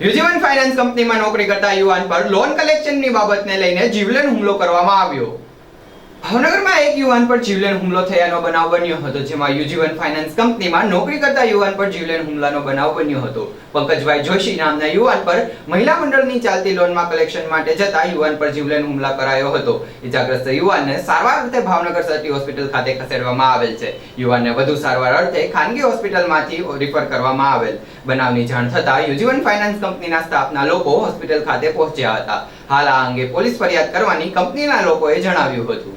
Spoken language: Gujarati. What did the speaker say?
યુજીવન ફાઇનાન્સ કંપનીમાં નોકરી કરતા યુવાન પર લોન કલેક્શનની બાબતને લઈને જીવલેણ હુમલો કરવામાં આવ્યો. ભાવનગરમાં એક યુવાન પર જીવલેણ હુમલો થયાનો બનાવ બન્યો હતો, જેમાં યુજીવન ફાઇનાન્સ કંપનીમાં નોકરી કરતા યુવાન પર જીવલેણ હુમલાનો બનાવ બન્યો હતો. પંકજભાઈ જોશી નામના યુવાન પર મહિલા મંડળની ચાલતી લોનમાં કલેક્શન માટે જતા યુવાન પર જીવલેણ હુમલા કરાયો હતો. ઇજાગ્રસ્ત યુવાનને સારવાર અર્થે ભાવનગર સરટી હોસ્પિટલ ખાતે ખસેડવામાં આવેલ છે. યુવાનને વધુ સારવાર અર્થે ખાનગી હોસ્પિટલમાંથી રિફર કરવામાં આવેલ. બનાવની જાણ થતા યુજીવન ફાઇનાન્સ કંપનીના સ્ટાફના લોકો હોસ્પિટલ ખાતે પહોંચ્યા હતા. હાલ આ અંગે પોલીસ ફરિયાદ કરવાની કંપનીના લોકોએ જણાવ્યું હતું.